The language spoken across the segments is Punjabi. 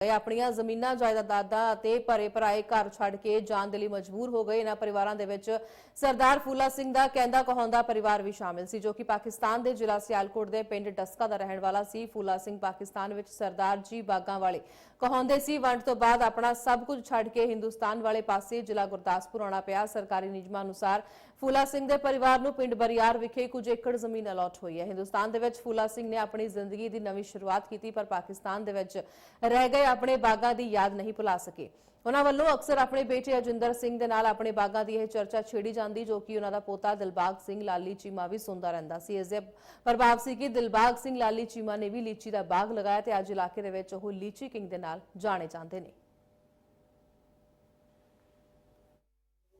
ਇਹ ਆਪਣੀਆਂ ਜ਼ਮੀਨਾਂ ਜਾਇਦਾਦਾਂ ਅਤੇ ਭਰੇ ਭਰਾਏ ਘਰ ਛੱਡ ਕੇ ਜਾਣ ਦੇ ਲਈ ਮਜਬੂਰ ਹੋ ਗਏ। ਇਹਨਾਂ ਪਰਿਵਾਰਾਂ ਦੇ ਵਿੱਚ ਸਰਦਾਰ ਫੂਲਾ ਸਿੰਘ ਦਾ ਕਹਿੰਦਾ ਕਹੌਂਦਾ ਪਰਿਵਾਰ ਵੀ ਸ਼ਾਮਿਲ ਸੀ, ਜੋ ਕਿ ਪਾਕਿਸਤਾਨ ਦੇ ਜ਼ਿਲ੍ਹਾ ਸਿਆਲਕੋਟ ਦੇ ਪਿੰਡ ਡਸਕਾ ਦਾ ਰਹਿਣ ਵਾਲਾ ਸੀ। ਫੂਲਾ ਸਿੰਘ ਪਾਕਿਸਤਾਨ ਵਿੱਚ ਸਰਦਾਰ ਜੀ ਬਾਗਾਂ ਵਾਲੇ ਕਹਾਉਂਦੇ ਸੀ, ਵੰਡ ਤੋਂ ਬਾਅਦ ਆਪਣਾ ਸਭ ਕੁਝ ਛੱਡ ਕੇ ਹਿੰਦੁਸਤਾਨ ਵਾਲੇ ਪਾਸੇ ਜ਼ਿਲ੍ਹਾ ਗੁਰਦਾਸਪੁਰ ਆਉਣਾ ਪਿਆ। ਸਰਕਾਰੀ ਨਿਯਮਾਂ ਅਨੁਸਾਰ ਫੂਲਾ ਸਿੰਘ ਦੇ ਪਰਿਵਾਰ ਨੂੰ ਪਿੰਡ ਬਰਿਆਰ ਵਿਖੇ ਕੁਝ ਏਕੜ ਜ਼ਮੀਨ ਅਲਾਟ ਹੋਈ ਹੈ। ਹਿੰਦੁਸਤਾਨ ਦੇ ਵਿੱਚ ਫੂਲਾ ਸਿੰਘ ਨੇ ਆਪਣੀ ਜ਼ਿੰਦਗੀ ਦੀ ਨਵੀਂ ਸ਼ੁਰੂਆਤ ਕੀਤੀ, ਪਰ ਪਾਕਿਸਤਾਨ ਦੇ ਵਿੱਚ ਰਹਿ ਗਏ ਆਪਣੇ ਬਾਗਾਂ ਦੀ ਯਾਦ ਨਹੀਂ ਭੁਲਾ ਸਕੇ। ਉਹਨਾਂ ਵੱਲੋਂ ਅਕਸਰ ਆਪਣੇ ਬੇਟੇ ਅਜਿੰਦਰ ਸਿੰਘ ਦੇ ਨਾਲ ਆਪਣੇ ਬਾਗਾਂ ਦੀ ਇਹ ਚਰਚਾ ਛੇੜੀ ਜਾਂਦੀ, ਜੋ ਕਿ ਉਹਨਾਂ ਦਾ ਪੋਤਾ ਦਿਲਬਾਗ ਸਿੰਘ ਲਾਲੀ ਚੀਮਾ ਵੀ ਸੁਣਦਾ ਰਹਿੰਦਾ ਸੀ। ਇਸ ਦੇ ਪ੍ਰਭਾਵ ਸੀ ਕਿ ਦਿਲਬਾਗ ਸਿੰਘ ਲਾਲੀ ਚੀਮਾ ਨੇ ਵੀ ਲੀਚੀ ਦਾ ਬਾਗ ਲਗਾਇਆ ਤੇ ਅੱਜ ਇਲਾਕੇ ਦੇ ਵਿੱਚ ਉਹ ਲੀਚੀ ਕਿੰਗ ਦੇ ਨਾਲ ਜਾਣੇ ਜਾਂਦੇ ਨੇ।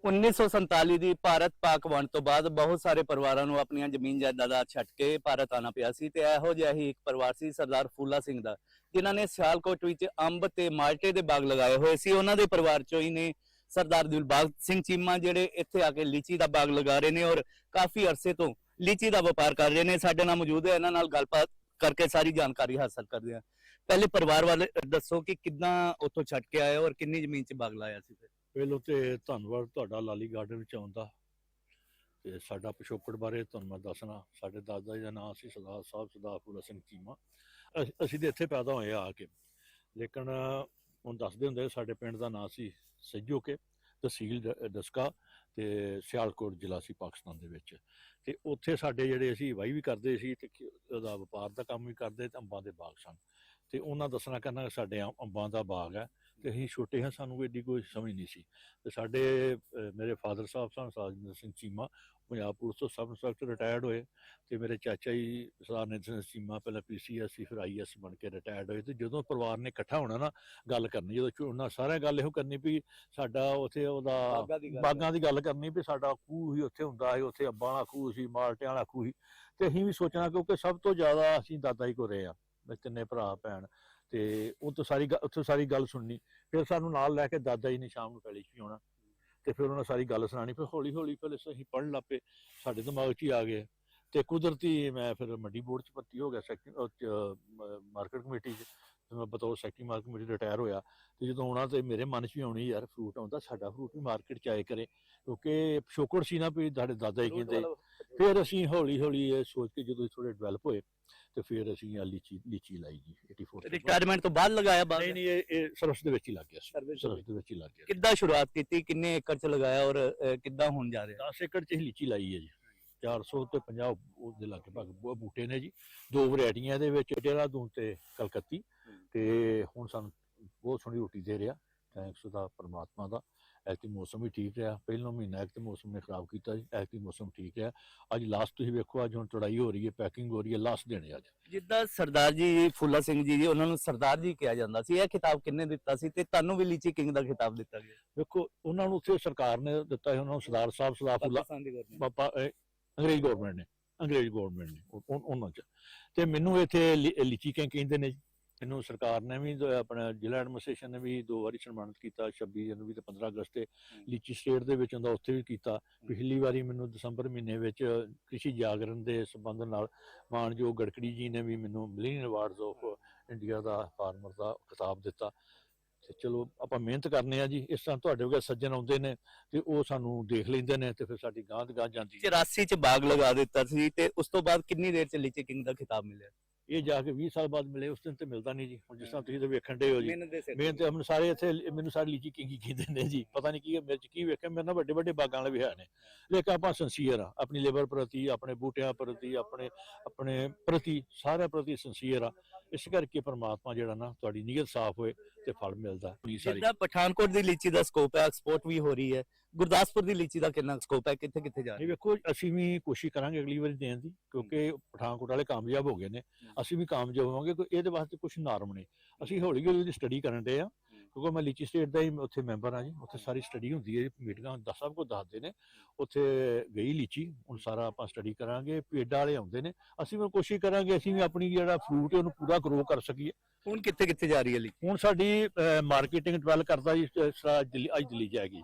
1947 ਦੀ ਭਾਰਤ ਪਾਕ ਵੰਡ ਤੋਂ ਬਾਅਦ ਬਹੁਤ ਸਾਰੇ ਪਰਿਵਾਰਾਂ ਨੂੰ ਆਪਣੀਆਂ ਜ਼ਮੀਨ ਜਾਇਦਾਦਾਂ ਛੱਡ ਕੇ ਭਾਰਤ ਆਣਾ ਪਿਆ ਸੀ ਤੇ ਇਹੋ ਜਿਹਾ ਹੀ ਇੱਕ ਪਰਿਵਾਰ ਸੀ ਸਰਦਾਰ ਫੂਲਾ ਸਿੰਘ ਦਾ, ਜਿਨ੍ਹਾਂ ਨੇ ਸਿਆਲਕੋਟ ਵਿੱਚ ਅੰਬ ਤੇ ਮਾਲਟੇ ਦੇ ਬਾਗ ਲਗਾਏ ਹੋਏ ਸੀ। ਉਹਨਾਂ ਦੇ ਪਰਿਵਾਰ ਚੋਂ ਹੀ ਨੇ ਸਰਦਾਰ ਦਿਲਬਾਗ ਸਿੰਘ ਚੀਮਾ ਜਿਹੜੇ ਇੱਥੇ ਆ ਕੇ ਲੀਚੀ ਦਾ ਬਾਗ ਲਗਾ ਰਹੇ ਨੇ ਔਰ ਕਾਫੀ ਅਰਸੇ ਤੋਂ ਲੀਚੀ ਦਾ ਵਪਾਰ ਕਰ ਰਹੇ ਨੇ। ਸਾਡੇ ਨਾਲ ਮੌਜੂਦ ਹੈ, ਇਹਨਾਂ ਨਾਲ ਗੱਲਬਾਤ ਕਰਕੇ ਸਾਰੀ ਜਾਣਕਾਰੀ ਹਾਸਲ ਕਰਦੇ ਹਾਂ। ਪਹਿਲੇ ਪਰਿਵਾਰ ਵਾਲੇ ਦੱਸੋ ਕਿ ਕਿੱਦਾਂ ਉੱਥੋਂ ਛੱਡ ਕੇ ਆਏ ਔਰ ਕਿੰਨੀ ਜ਼ਮੀਨ 'ਚ ਬਾਗ ਲਾਇਆ ਸੀ ਫਿਰ? ਪਹਿਲੋਂ ਤੇ ਧੰਨਵਾਦ ਤੁਹਾਡਾ ਲਾਲੀ ਗਾਰਡਨ ਵਿੱਚ ਆਉਂਦਾ ਤੇ ਸਾਡਾ ਪਿਛੋਕੜ ਬਾਰੇ ਤੁਹਾਨੂੰ ਮੈਂ ਦੱਸਣਾ, ਸਾਡੇ ਦਾਦਾ ਜੀ ਦਾ ਨਾਮ ਸੀ ਸਰਦਾਰ ਸਾਹਿਬ ਸਰਦਾਰ ਫੂਲਾ ਸਿੰਘ ਚੀਮਾ। ਅਸ- ਅਸੀਂ ਤੇ ਇੱਥੇ ਪੈਦਾ ਹੋਏ ਆ ਆ ਕੇ। ਲੇਕਿਨ ਹੁਣ ਦੱਸਦੇ ਹੁੰਦੇ ਸਾਡੇ ਪਿੰਡ ਦਾ ਨਾਮ ਸੀ ਸੱਜੋ ਕੇ ਤਹਿਸੀਲ ਦਸਕਾ ਡਸਕਾ ਤੇ ਸਿਆਲਕੋਟ ਜ਼ਿਲ੍ਹਾ ਸੀ ਪਾਕਿਸਤਾਨ ਦੇ ਵਿੱਚ। ਤੇ ਉੱਥੇ ਸਾਡੇ ਜਿਹੜੇ ਅਸੀਂ ਵਾਈ ਵੀ ਕਰਦੇ ਸੀ ਤੇ ਉਹਦਾ ਵਪਾਰ ਦਾ ਕੰਮ ਵੀ ਕਰਦੇ ਤੇ ਅੰਬਾਂ ਦੇ ਬਾਗ ਸਨ। ਤੇ ਉਹਨਾਂ ਦੱਸਣਾ ਕਰਨਾ ਕਿ ਸਾਡੇ ਅੰਬ- ਅੰਬਾਂ ਦਾ ਬਾਗ ਹੈ ਤੇ ਅਸੀਂ ਛੋਟੇ ਹਾਂ ਸਾਨੂੰ ਐਡੀ ਕੋਈ ਸਮਝ ਨਹੀਂ ਸੀ। ਤੇ ਸਾਡੇ ਅਹ, ਮੇਰੇ ਫਾਦਰ ਸਾਹਿਬ ਸਨ ਸਾਜਿੰਦਰ ਸਿੰਘ ਚੀਮਾ ਪੰਜਾਬ ਪੁਲਿਸ ਤੋਂ ਸਬ ਇੰਸਪੈਕਟਰ ਰਿਟਾਇਰਡ ਹੋਏ ਤੇ ਮੇਰੇ ਚਾਚਾ ਜੀ ਸਰਦਾਰ ਨਿੰਦਰ ਸਿੰਘ ਚੀਮਾ ਪਹਿਲਾਂ ਪੀਸੀਐਸ ਸੀ ਫਿਰ ਆਈਐਸ ਬਣ ਕੇ ਰਿਟਾਇਰਡ ਹੋਏ ਤੇ ਜਦੋਂ ਪਰਿਵਾਰ ਨੇ ਇਕੱਠਾ ਹੋਣਾ ਨਾ ਗੱਲ ਕਰਨੀ ਜਦੋਂ ਚੋ- ਉਹਨਾਂ ਸਾਰਿਆਂ ਗੱਲ ਇਹੋ ਕਰਨੀ ਵੀ ਸਾਡਾ ਉੱਥੇ ਉਹਦਾ ਬਾਗਾਂ ਦੀ ਗੱਲ ਬਾਗਾਂ ਦੀ ਗੱਲ ਕਰਨੀ ਵੀ ਸਾਡਾ ਖੂਹ ਹੀ ਉੱਥੇ ਹੁੰਦਾ ਸੀ ਉੱਥੇ ਅੱਬਾਂ ਵਾਲਾ ਖੂਹ ਸੀ ਮਾਲਟਿਆਂ ਵਾਲਾ ਖੂਹ ਸੀ ਤੇ ਅਸੀਂ ਵੀ ਸੋਚਣਾ ਕਿਉਂਕਿ ਸਭ ਤੋਂ ਜ਼ਿਆਦਾ ਅਸੀਂ ਦਾਦਾ ਜੀ ਕੋ ਰਹੇ ਆ ਤਿੰਨੇ ਭਰਾ ਭੈਣ। ਤੇ ਉਹ ਤੋਂ ਸਾਰੀ ਉੱਥੋਂ ਸਾਰੀ ਗੱਲ ਸੁਣਨੀ। ਫਿਰ ਸਾਨੂੰ ਨਾਲ ਲੈ ਕੇ ਦਾਦਾ ਜੀ ਨੇ ਸ਼ਾਮ ਨੂੰ ਪੈਲੀ 'ਚ ਵੀ ਆਉਣਾ। ਤੇ ਫਿਰ ਉਹਨਾਂ ਸਾਰੀ ਗੱਲ ਸੁਣਾਣੀ ਫਿਰ ਹੌਲੀ ਹੌਲੀ ਫਿਰ ਅਸੀਂ ਪੜ੍ਹਨ ਲੱਪੇ ਸਾਡੇ ਦਿਮਾਗ 'ਚ ਹੀ ਆ ਗਏ ਤੇ ਕੁਦਰਤੀ ਮੈਂ ਫਿਰ ਮੰਡੀ ਬੋਰਡ 'ਚ ਭਰਤੀ ਹੋ ਗਿਆ ਸੈਕਟਰੀ ਮਾਰਕੀਟ ਕਮੇਟੀ 'ਚ। ਤੇ ਮੈਂ ਬਤੌਰ ਸੈਕਟਰੀ ਮਾਰਕੀਟ ਕਮੇਟੀ ਰਿਟਾਇਰ ਹੋਇਆ। ਤੇ ਜਦੋਂ ਆਉਣਾ ਤੇ ਮੇਰੇ ਮਨ 'ਚ ਵੀ ਆਉਣੀ ਯਾਰ ਫਰੂਟ ਆਉਂਦਾ ਸਾਡਾ ਫਰੂਟ ਵੀ ਮਾਰਕੀਟ 'ਚ ਆਏ ਕਰੇ। ਕਿਉਂਕਿ ਸ਼ੋਕੜ ਸੀ ਨਾ ਵੀ ਸਾਡੇ ਦਾਦਾ ਜੀ ਕਹਿੰਦੇ ਫਿਰ ਅਸੀਂ ਹੌਲੀ ਹੌਲੀ ਇਹ ਸੋਚ ਕੇ ਜਦੋਂ ਥੋੜੇ ਡਿਵੈਲਪ ਹੋਏ ਤੇ ਫਿਰ ਅਸੀਂ ਆ ਲੀਚੀ ਲੀਚੀ ਲਾਈ ਜੀ 84 ਤੋਂ ਬਾਅਦ। ਰਿਟਾਇਰਮੈਂਟ ਤੋਂ ਬਾਅਦ ਲਗਾਇਆ ਬਾਗ ਨਹੀਂ ਨਹੀਂ ਇਹ ਇਹ ਸਰਵਿਸ ਦੇ ਵਿੱਚ ਹੀ ਲੱਗ ਗਿਆ ਸੀ। ਸਰਵਿਸ ਦੇ ਵਿੱਚ। ਹੀ ਲੱਗ ਗਿਆ। ਕਿੱਦਾਂ ਸ਼ੁਰੂਆਤ ਕੀਤੀ ਕਿੰਨੇ ਏਕੜ 'ਚ ਲਗਾਇਆ ਔਰ ਕਿੱਦਾਂ ਹੁਣ ਜਾ ਰਿਹਾ? 10 ਏਕੜ ਚ ਹੀ ਲੀਚੀ ਲਾਈ ਹੈ ਜੀ। 400 ਤੇ 50 ਉਹਦੇ ਲਗਭਗ ਬੂਟੇ ਨੇ ਜੀ। ਦੋ ਵੈਰਾਈਟੀਆਂ ਇਹਦੇ ਵਿੱਚ ਦੇਹਰਾਦੂਨ ਤੇ ਕਲਕੱਤੀ। ਤੇ ਹੁਣ ਸਾਨੂੰ ਬਹੁਤ ਸੋਹਣੀ ਰੋਟੀ ਦੇ ਰਿਹਾ। ਥੈਂਕਸ ਦਾ ਪਰਮਾਤਮਾ ਦਾ। ਐਤਕੀ ਮੌਸਮ ਵੀ ਠੀਕ ਰਿਹਾ। ਪਹਿਲਾਂ ਮਹੀਨਾ ਇੱਕ ਤੇ ਮੌਸਮ ਨੇ ਖਰਾਬ ਕੀਤਾ ਜੀ ਐਤਕੀ ਮੌਸਮ ਠੀਕ ਰਿਹਾ। ਅੱਜ ਲਾਸਟ ਤੁਸੀਂ ਵੇਖੋ ਅੱਜ ਹੁਣ ਤੜਾਈ ਹੋ ਰਹੀ ਹੈ ਪੈਕਿੰਗ ਹੋ ਰਹੀ ਹੈ ਲਾਸਟ ਦੇਣੇ ਅੱਜ। ਜਿੱਦਾਂ ਸਰਦਾਰ ਜੀ ਫੁੱਲਾ ਸਿੰਘ ਜੀ ਜੀ ਉਹਨਾਂ ਨੂੰ ਸਰਦਾਰ ਜੀ ਕਿਹਾ ਜਾਂਦਾ ਸੀ ਇਹ ਖਿਤਾਬ ਕਿੰਨੇ ਦਿੱਤਾ ਸੀ ਤੇ ਤੁਹਾਨੂੰ ਵੀ ਲੀਚੀ ਕਿੰਗ ਦਾ ਖਿਤਾਬ ਦਿੱਤਾ ਗਿਆ? ਵੇਖੋ ਉਹਨਾਂ ਨੂੰ ਉੱਥੇ ਸਰਕਾਰ ਨੇ ਦਿੱਤਾ ਸੀ ਉਹਨਾਂ ਨੂੰ ਸਰਦਾਰ ਸਾਹਿਬ ਸਰਦਾਰ ਫੁੱਲਾ ਪਾਕਿਸਤਾਨ ਦੀ government। ਪਾਪਾ ਇਹ ਅੰਗਰੇਜ਼ ਗਵਰਨਮੈਂਟ ਨੇ ਅੰਗਰੇਜ਼ ਗਵਰਨਮੈਂਟ ਨੇ ਉਹ- ਉਹ- ਉਹਨਾਂ ਚ। ਤੇ ਮੈਨੂੰ ਇੱਥੇ ਲੀਚੀ ਕੈਂ ਕਹਿੰਦੇ ਨੇ ਜੀ। ਮੈਨੂੰ ਸਰਕਾਰ ਨੇ ਵੀ ਆਪਣਾ ਜ਼ਿਲ੍ਹਾ ਐਡਮਿਨਿਸਟ੍ਰੇਸ਼ਨ ਨੇ ਵੀ ਦੋ ਵਾਰੀ ਸਨਮਾਨਿਤ ਕੀਤਾ 26 ਜਨਵਰੀ ਤੇ 15 ਅਗਸਤ ਤੇ। ਲੀਚੀ ਸਟੇਟ ਦੇ ਵਿੱਚ ਹੁੰਦਾ ਉੱਥੇ ਵੀ ਕੀਤਾ। ਪਿਛਲੀ ਵਾਰੀ ਮੈਨੂੰ ਦਸੰਬਰ ਮਹੀਨੇ ਵਿੱਚ ਕ੍ਰਿਸ਼ੀ ਜਾਗਰਣ ਦੇ ਸੰਬੰਧ ਨਾਲ ਮਾਨਯੋਗ ਗੜਕੜੀ ਜੀ ਨੇ ਵੀ ਮੈਨੂੰ ਮਿਲੀਅਨ ਅਵਾਰਡਸ ਆਫ ਇੰਡੀਆ ਦਾ ਫਾਰਮਰ ਦਾ ਖਿਤਾਬ ਦਿੱਤਾ। ਤੇ ਚਲੋ ਆਪਾਂ ਮਿਹਨਤ ਕਰਨੇ ਆ ਜੀ। ਇਸ ਤਰ੍ਹਾਂ ਤੁਹਾਡੇ ਵਰਗੇ ਸੱਜਣ ਆਉਂਦੇ ਨੇ ਤੇ ਉਹ ਸਾਨੂੰ ਦੇਖ ਲੈਂਦੇ ਨੇ ਤੇ ਫਿਰ ਸਾਡੀ ਦੀ ਗਾਂਹ ਜਾਂਦੀ ਹੈ। 84 ਚ ਬਾਗ ਲਗਾ ਦਿੱਤਾ ਸੀ ਤੇ ਉਸ ਤੋਂ ਬਾਅਦ ਕਿੰਨੀ ਦੇਰ ਚ ਲੀਚੀ ਕਿੰਗ ਦਾ ਖਿਤਾਬ ਮਿਲਿਆ? ਇਹ ਜਾ ਕੇ 20 ਸਾਲ ਬਾਅਦ ਮਿਲੇ ਉਸ ਦਿਨ ਤੇ ਮਿਲਦਾ ਨਹੀਂ ਜੀ। ਹੁਣ ਜਿਸ ਤਰ੍ਹਾਂ ਤੁਸੀਂ ਤਾਂ ਵੇਖਣ ਦੇ ਹੋ ਜੀ। ਮੈਂ ਤੇ ਮੈਨੂੰ ਸਾਰੇ ਇੱਥੇ ਮੈਨੂੰ ਸਾਰੇ ਲੀਚੀ ਕਿੰਗੀ ਕਹਿੰਦੇ ਨੇ ਜੀ। ਪਤਾ ਨਹੀਂ ਕੀ ਹੈ, ਮੇਰੇ ਚ ਕੀ ਵੇਖਿਆ ਮੇਰੇ ਨਾਲ ਵੱਡੇ ਵੱਡੇ ਬਾਗਾਂ ਵਾਲੇ ਵੀ ਹੈ ਨੇ। ਲੇਕਿਨ ਆਪਾਂ ਸੰਸੀਅਰ ਆ ਆਪਣੀ ਲੇਬਰ ਪ੍ਰਤੀ ਆਪਣੇ ਬੂਟਿਆਂ ਪ੍ਰਤੀ ਆਪਣੇ ਆਪਣੇ ਪ੍ਰਤੀ ਸਾਰਿਆਂ ਪ੍ਰਤੀ ਸੰਸੀਅਰ ਆ। ਇਸ ਕਰਕੇ ਪ੍ਰਮਾਤਮਾ ਜਿਹੜਾ ਨਾ ਤੁਹਾਡੀ ਨੀਅਤ ਸਾਫ਼ ਹੋਏ ਤੇ ਫਲ ਮਿਲਦਾ। ਜਿੱਦਾਂ ਪਠਾਨਕੋਟ ਦੀ ਲੀਚੀ ਦਾ ਸਕੋਪ ਹੈ ਐਕਸਪੋਰਟ ਵੀ ਹੋ ਰਹੀ ਹੈ। ਗੁਰਦਾਸਪੁਰ ਦੀ ਲੀਚੀ ਦਾ ਕਿੰਨਾ ਸਕੋਪ ਹੈ? ਕਿੱਥੇ ਕਿੱਥੇ ਜਾ ਰਹੀ ਇਹ ਵੇਖੋ ਅਸੀਂ ਵੀ ਕੋਸ਼ਿਸ਼ ਕਰਾਂਗੇ ਅਗਲੀ ਵਾਰੀ ਦੇਣ ਦੀ ਕਿਉਂਕਿ ਪਠਾਨਕੋਟ ਵਾਲੇ ਕਾਮਯਾਬ ਹੋ ਗਏ ਨੇ। ਅਸੀਂ ਵੀ ਕਾਮਯਾਬ ਹੋਵਾਂਗੇ ਕੋਈ ਇਹਦੇ ਵਾਸਤੇ ਕੁਝ ਨਾਰਮ ਨੇ ਅਸੀਂ ਹੌਲੀ ਹੌਲੀ ਦੀ ਸਟੱਡੀ ਕਰਨ ਦੇ ਆ। ਕਿਉਂਕਿ ਮੈਂ ਲੀਚੀ ਸਟੇਟ ਦਾ ਹੀ ਉੱਥੇ ਮੈਂਬਰ ਆ ਜੀ ਉੱਥੇ ਸਾਰੀ ਸਟੱਡੀ ਹੁੰਦੀ ਹੈ ਮੀਟਿੰਗਾਂ ਦੱਸ ਸਭ ਕੁਝ ਦੱਸਦੇ ਨੇ। ਉੱਥੇ ਗਈ ਲੀਚੀ ਹੁਣ ਸਾਰਾ ਆਪਾਂ ਸਟੱਡੀ ਕਰਾਂਗੇ ਪੇਡਾਂ ਵਾਲੇ ਆਉਂਦੇ ਨੇ। ਅਸੀਂ ਵੀ ਕੋਸ਼ਿਸ਼ ਕਰਾਂਗੇ ਅਸੀਂ ਵੀ ਆਪਣੀ ਜਿਹੜਾ ਫਰੂਟ ਹੈ ਉਹਨੂੰ ਪੂਰਾ ਗਰੋ ਕਰ ਸਕੀਏ। ਹੁਣ ਕਿੱਥੇ ਕਿੱਥੇ ਜਾ ਰਹੀ ਹੈ ਲੀਚੀ? ਹੁਣ ਸਾਡੀ ਮਾਰਕੀਟਿੰਗ ਡਿਵੈਲਪ ਕਰਦਾ ਜੀ ਅੱਜ ਦਿੱਲੀ ਜਾਏਗੀ।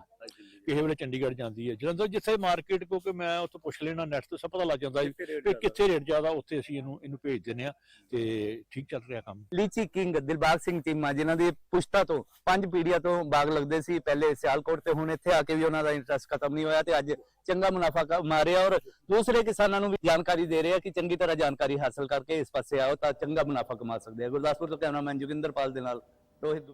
ਕਿਸੇ ਵੇਲੇ ਚੰਡੀਗੜ੍ਹ ਜਾਂਦੀ ਹੈ। ਜਲੰਧਰ ਜਿੱਥੇ ਮਾਰਕੀਟ ਕਿਉਂਕਿ ਮੈਂ ਉੱਥੇ ਪੁੱਛ ਲੈਣਾ ਨੈਟ ਤੋਂ ਸਭ ਪਤਾ ਲੱਗ ਜਾਂਦਾ ਕਿ ਕਿੱਥੇ ਰੇਟ ਜ਼ਿਆਦਾ ਉੱਥੇ ਅਸੀਂ ਇਹਨੂੰ ਇਹਨੂੰ ਭੇਜ ਦਿੰਦੇ ਆ ਤੇ ਠੀਕ ਚੱਲ ਰਿਹਾ ਕੰਮ। ਲੀਚੀ ਕਿੰਗ ਦਿਲਬਾਗ ਸਿੰਘ ਚੀਮਾ ਜਿਨ੍ਹਾਂ ਦੀ ਪੁਸ਼ਤਾ ਤੋਂ ਪੰਜ ਪੀੜ੍ਹੀਆਂ ਤੋਂ ਬਾਗ ਲੱਗਦੇ ਸੀ ਪਹਿਲੇ ਸਿਆਲਕੋਟ ਤੇ ਹੁਣ ਇੱਥੇ ਆ ਕੇ ਵੀ ਉਹਨਾਂ ਦਾ ਇੰਟਰਸਟ ਖਤਮ ਨਹੀਂ ਹੋਇਆ ਤੇ ਅੱਜ ਚੰਗਾ ਮੁਨਾਫਾ ਕਮਾ ਰਹੇ ਔਰ ਦੂਸਰੇ ਕਿਸਾਨਾਂ ਨੂੰ ਵੀ ਜਾਣਕਾਰੀ ਦੇ ਰਹੇ ਕਿ ਚੰਗੀ ਤਰ੍ਹਾਂ ਜਾਣਕਾਰੀ ਹਾਸਲ ਕਰਕੇ ਇਸ ਪਾਸੇ ਆਓ ਤਾਂ ਚੰਗਾ ਮੁਨਾਫਾ ਕਮਾ ਸਕਦੇ ਆ। ਗੁਰਦਾਸਪੁਰ ਤੋਂ ਕੈਮਰਾਮੈਨ ਜੋਗਿੰਦਰ ਪਾਲ ਦੇ ਨਾਲ ਰੋਹਿਤ